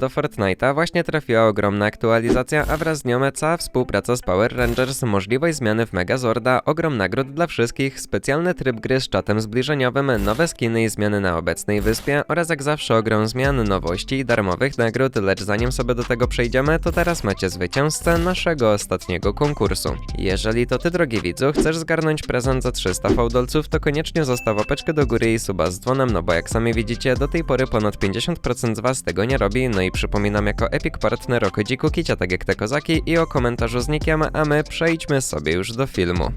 Do Fortnite'a właśnie trafiła ogromna aktualizacja, a wraz z nią cała współpraca z Power Rangers, możliwość zmiany w Megazorda, ogrom nagród dla wszystkich, specjalny tryb gry z czatem zbliżeniowym, nowe skiny i zmiany na obecnej wyspie oraz jak zawsze ogrom zmian, nowości i darmowych nagród, lecz zanim sobie do tego przejdziemy, to teraz macie zwycięzcę naszego ostatniego konkursu. Jeżeli to ty, drogi widzu, chcesz zgarnąć prezent za 300 fałdolców, to koniecznie zostaw łapeczkę do góry i suba z dzwonem, no bo jak sami widzicie, do tej pory ponad 50% z was tego nie robi, no i przypominam jako Epic Partner o kodziku Kicia, tak jak te kozaki i o komentarzu z nikiem, a my przejdźmy sobie już do filmu.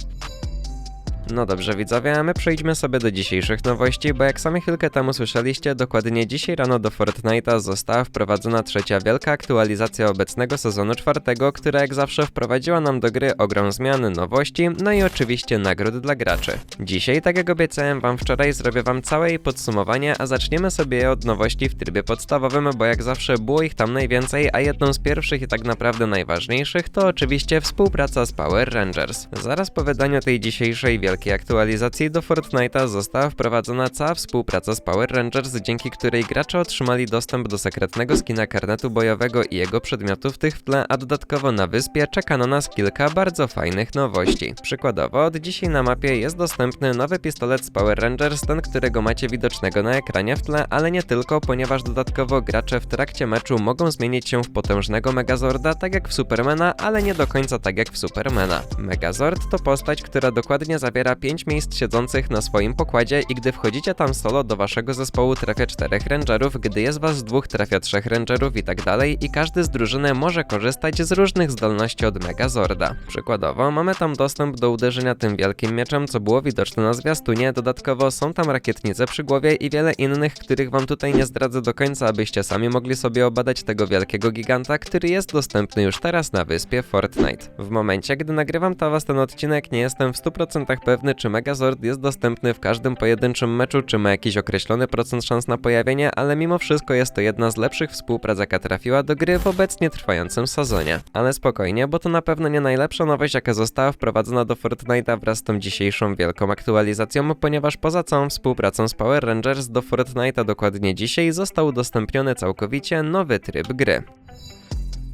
No dobrze widzowie, a my przejdźmy sobie do dzisiejszych nowości, bo jak sami chwilkę temu słyszeliście, dokładnie dzisiaj rano do Fortnite'a została wprowadzona trzecia wielka aktualizacja obecnego sezonu czwartego, która jak zawsze wprowadziła nam do gry ogrom zmian, nowości, no i oczywiście nagród dla graczy. Dzisiaj, tak jak obiecałem wam wczoraj, zrobię wam całe jej podsumowanie, a zaczniemy sobie je od nowości w trybie podstawowym, bo jak zawsze było ich tam najwięcej, a jedną z pierwszych i tak naprawdę najważniejszych to oczywiście współpraca z Power Rangers. Zaraz po wydaniu tej dzisiejszej wielkiej aktualizacji do Fortnite'a została wprowadzona cała współpraca z Power Rangers, dzięki której gracze otrzymali dostęp do sekretnego skina karnetu bojowego i jego przedmiotów tych w tle, a dodatkowo na wyspie czeka na nas kilka bardzo fajnych nowości. Przykładowo, od dzisiaj na mapie jest dostępny nowy pistolet z Power Rangers, ten, którego macie widocznego na ekranie w tle, ale nie tylko, ponieważ dodatkowo gracze w trakcie meczu mogą zmienić się w potężnego Megazorda, tak jak w Supermana, ale nie do końca tak jak w Supermana. Megazord to postać, która dokładnie zawiera 5 miejsc siedzących na swoim pokładzie i gdy wchodzicie tam solo, do waszego zespołu trafia 4 rangerów, gdy jest was dwóch trafia 3 rangerów i tak dalej i każdy z drużyny może korzystać z różnych zdolności od Megazorda. Przykładowo, mamy tam dostęp do uderzenia tym wielkim mieczem, co było widoczne na zwiastunie, dodatkowo są tam rakietnice przy głowie i wiele innych, których wam tutaj nie zdradzę do końca, abyście sami mogli sobie obadać tego wielkiego giganta, który jest dostępny już teraz na wyspie Fortnite. W momencie, gdy nagrywam to was ten odcinek, nie jestem w 100% pewny, czy Megazord jest dostępny w każdym pojedynczym meczu, czy ma jakiś określony procent szans na pojawienie, ale mimo wszystko jest to jedna z lepszych współprac, jaka trafiła do gry w obecnie trwającym sezonie. Ale spokojnie, bo to na pewno nie najlepsza nowość, jaka została wprowadzona do Fortnite'a wraz z tą dzisiejszą wielką aktualizacją, ponieważ poza całą współpracą z Power Rangers do Fortnite'a dokładnie dzisiaj został udostępniony całkowicie nowy tryb gry.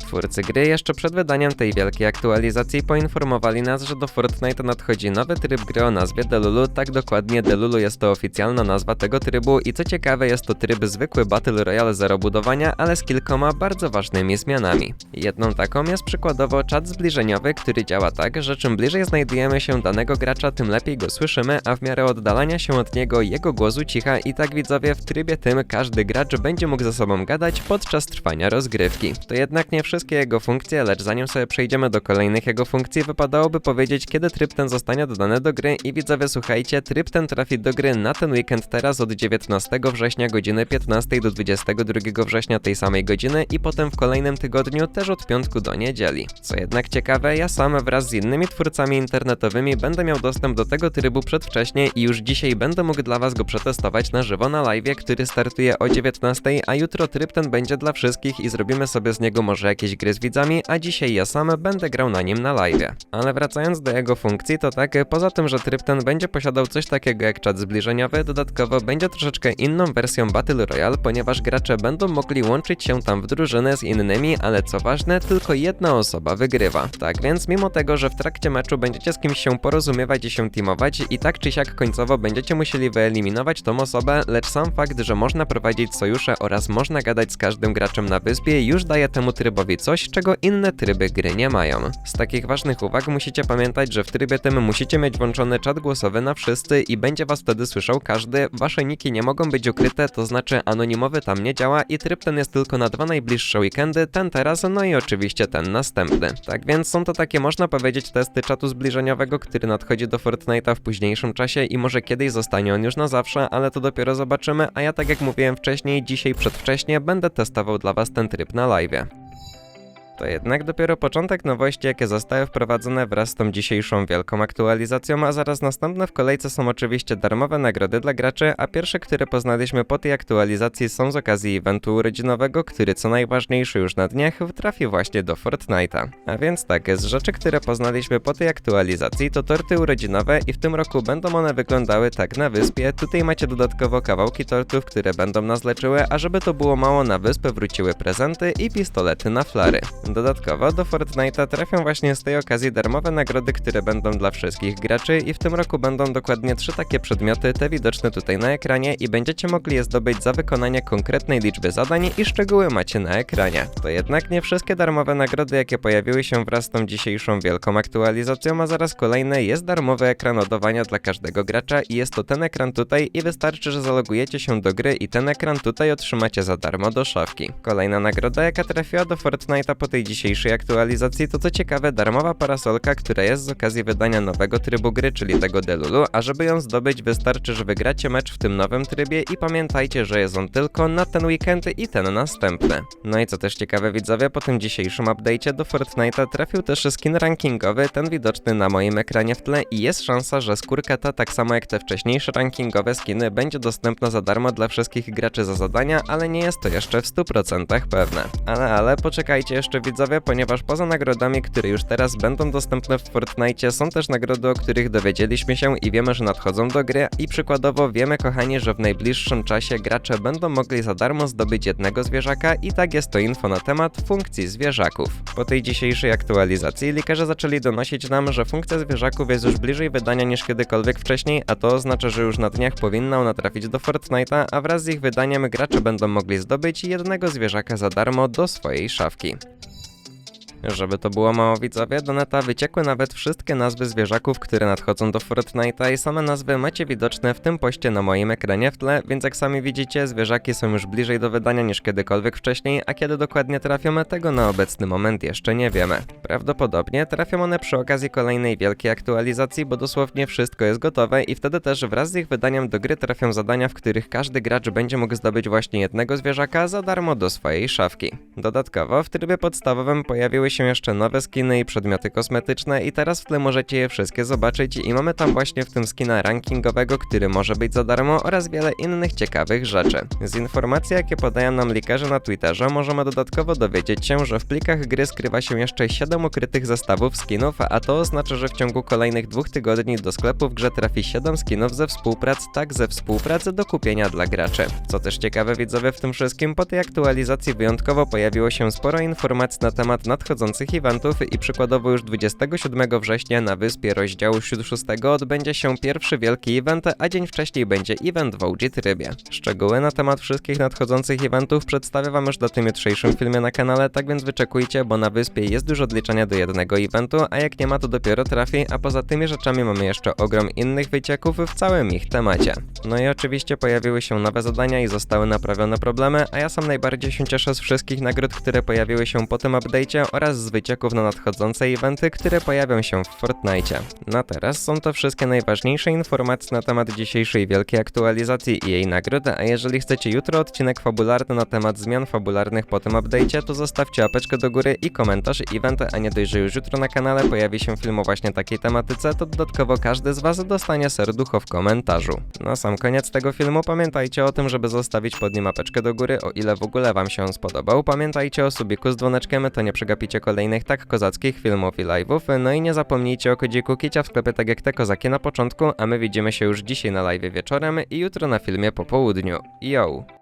Twórcy gry jeszcze przed wydaniem tej wielkiej aktualizacji poinformowali nas, że do Fortnite nadchodzi nowy tryb gry o nazwie Delulu, tak dokładnie Delulu jest to oficjalna nazwa tego trybu i co ciekawe jest to tryb zwykły Battle Royale zero budowania, ale z kilkoma bardzo ważnymi zmianami. Jedną taką jest przykładowo czat zbliżeniowy, który działa tak, że czym bliżej znajdujemy się danego gracza, tym lepiej go słyszymy, a w miarę oddalania się od niego jego głosu cicha i tak widzowie w trybie tym każdy gracz będzie mógł ze sobą gadać podczas trwania rozgrywki. To jednak nie wszystkie jego funkcje, lecz zanim sobie przejdziemy do kolejnych jego funkcji, wypadałoby powiedzieć, kiedy tryb ten zostanie dodany do gry i widzowie słuchajcie, tryb ten trafi do gry na ten weekend teraz od 19 września godziny 15 do 22 września tej samej godziny i potem w kolejnym tygodniu też od piątku do niedzieli. Co jednak ciekawe, ja sam wraz z innymi twórcami internetowymi będę miał dostęp do tego trybu przedwcześnie i już dzisiaj będę mógł dla was go przetestować na żywo na live, który startuje o 19, a jutro tryb ten będzie dla wszystkich i zrobimy sobie z niego może jakieś gry z widzami, a dzisiaj ja sam będę grał na nim na live. Ale wracając do jego funkcji, to tak, poza tym, że tryb ten będzie posiadał coś takiego jak czat zbliżeniowy, dodatkowo będzie troszeczkę inną wersją Battle Royale, ponieważ gracze będą mogli łączyć się tam w drużynę z innymi, ale co ważne, tylko jedna osoba wygrywa. Tak więc, mimo tego, że w trakcie meczu będziecie z kimś się porozumiewać i się teamować, i tak czy siak końcowo będziecie musieli wyeliminować tą osobę, lecz sam fakt, że można prowadzić sojusze oraz można gadać z każdym graczem na wyspie już daje temu trybowi coś, czego inne tryby gry nie mają. Z takich ważnych uwag musicie pamiętać, że w trybie tym musicie mieć włączony czat głosowy na wszyscy i będzie was wtedy słyszał każdy, wasze niki nie mogą być ukryte, to znaczy anonimowy tam nie działa i tryb ten jest tylko na dwa najbliższe weekendy, ten teraz, no i oczywiście ten następny. Tak więc są to takie, można powiedzieć, testy czatu zbliżeniowego, który nadchodzi do Fortnite'a w późniejszym czasie i może kiedyś zostanie on już na zawsze, ale to dopiero zobaczymy, a ja tak jak mówiłem wcześniej, dzisiaj przedwcześnie będę testował dla was ten tryb na live. To jednak dopiero początek nowości, jakie zostały wprowadzone wraz z tą dzisiejszą wielką aktualizacją, a zaraz następne w kolejce są oczywiście darmowe nagrody dla graczy, a pierwsze, które poznaliśmy po tej aktualizacji są z okazji eventu urodzinowego, który co najważniejsze już na dniach trafi właśnie do Fortnite'a. A więc tak, z rzeczy, które poznaliśmy po tej aktualizacji to torty urodzinowe i w tym roku będą one wyglądały tak na wyspie. Tutaj macie dodatkowo kawałki tortów, które będą nas leczyły, a żeby to było mało, na wyspę wróciły prezenty i pistolety na flary. Dodatkowo do Fortnite'a trafią właśnie z tej okazji darmowe nagrody, które będą dla wszystkich graczy i w tym roku będą dokładnie trzy takie przedmioty, te widoczne tutaj na ekranie i będziecie mogli je zdobyć za wykonanie konkretnej liczby zadań i szczegóły macie na ekranie. To jednak nie wszystkie darmowe nagrody, jakie pojawiły się wraz z tą dzisiejszą wielką aktualizacją, a zaraz kolejne jest darmowy ekran ładowania dla każdego gracza i jest to ten ekran tutaj i wystarczy, że zalogujecie się do gry i ten ekran tutaj otrzymacie za darmo do szafki. Kolejna nagroda, jaka trafiła do Fortnite'a po tej dzisiejszej aktualizacji to co ciekawe darmowa parasolka, która jest z okazji wydania nowego trybu gry, czyli tego Delulu, a żeby ją zdobyć wystarczy, że wygracie mecz w tym nowym trybie i pamiętajcie, że jest on tylko na ten weekend i ten następny. No i co też ciekawe widzowie, po tym dzisiejszym update'cie do Fortnite'a trafił też skin rankingowy, ten widoczny na moim ekranie w tle i jest szansa, że skórka ta, tak samo jak te wcześniejsze rankingowe skiny, będzie dostępna za darmo dla wszystkich graczy za zadania, ale nie jest to jeszcze w 100% pewne. Ale, ale poczekajcie jeszcze widzowie, ponieważ poza nagrodami, które już teraz będą dostępne w Fortnite, są też nagrody, o których dowiedzieliśmy się i wiemy, że nadchodzą do gry i przykładowo wiemy kochani, że w najbliższym czasie gracze będą mogli za darmo zdobyć jednego zwierzaka i tak jest to info na temat funkcji zwierzaków. Po tej dzisiejszej aktualizacji likarze zaczęli donosić nam, że funkcja zwierzaków jest już bliżej wydania niż kiedykolwiek wcześniej, a to oznacza, że już na dniach powinna ona trafić do Fortnite'a, a wraz z ich wydaniem gracze będą mogli zdobyć jednego zwierzaka za darmo do swojej szafki. Żeby to było mało widzowie, do neta wyciekły nawet wszystkie nazwy zwierzaków, które nadchodzą do Fortnite'a i same nazwy macie widoczne w tym poście na moim ekranie w tle, więc jak sami widzicie, zwierzaki są już bliżej do wydania niż kiedykolwiek wcześniej, a kiedy dokładnie trafią, tego na obecny moment jeszcze nie wiemy. Prawdopodobnie trafią one przy okazji kolejnej wielkiej aktualizacji, bo dosłownie wszystko jest gotowe i wtedy też wraz z ich wydaniem do gry trafią zadania, w których każdy gracz będzie mógł zdobyć właśnie jednego zwierzaka za darmo do swojej szafki. Dodatkowo w trybie podstawowym pojawiły się jeszcze nowe skiny i przedmioty kosmetyczne i teraz w tle możecie je wszystkie zobaczyć i mamy tam właśnie w tym skina rankingowego, który może być za darmo oraz wiele innych ciekawych rzeczy. Z informacji jakie podają nam likarze na Twitterze możemy dodatkowo dowiedzieć się, że w plikach gry skrywa się jeszcze 7 ukrytych zestawów skinów, a to oznacza, że w ciągu kolejnych dwóch tygodni do sklepu w grze trafi 7 skinów ze współprac, tak ze współpracy do kupienia dla graczy. Co też ciekawe widzowie w tym wszystkim, po tej aktualizacji wyjątkowo pojawiło się sporo informacji na temat nadchodzących eventów i przykładowo już 27 września na wyspie rozdziału 6 odbędzie się pierwszy wielki event, a dzień wcześniej będzie event w OG trybie. Szczegóły na temat wszystkich nadchodzących eventów przedstawię wam już na tym jutrzejszym filmie na kanale, tak więc wyczekujcie, bo na wyspie jest dużo odliczania do jednego eventu, a jak nie ma to dopiero trafi, a poza tymi rzeczami mamy jeszcze ogrom innych wycieków w całym ich temacie. No i oczywiście pojawiły się nowe zadania i zostały naprawione problemy, a ja sam najbardziej się cieszę z wszystkich nagród, które pojawiły się po tym update'cie oraz z wycieków na nadchodzące eventy, które pojawią się w Fortnite. Na teraz są to wszystkie najważniejsze informacje na temat dzisiejszej wielkiej aktualizacji i jej nagród, a jeżeli chcecie jutro odcinek fabularny na temat zmian fabularnych po tym update'cie, to zostawcie apeczkę do góry i komentarz event, a nie dość, że już jutro na kanale pojawi się film o właśnie takiej tematyce, to dodatkowo każdy z was dostanie serducho w komentarzu. Na sam koniec tego filmu pamiętajcie o tym, żeby zostawić pod nim apeczkę do góry, o ile w ogóle wam się on spodobał. Pamiętajcie o subiku z dzwoneczkiem, to nie przegapicie kolejnych tak kozackich filmów i live'ów. No i nie zapomnijcie o kodziku Kicia w sklepie tak jak te kozaki na początku, a my widzimy się już dzisiaj na live wieczorem i jutro na filmie po południu. Yo!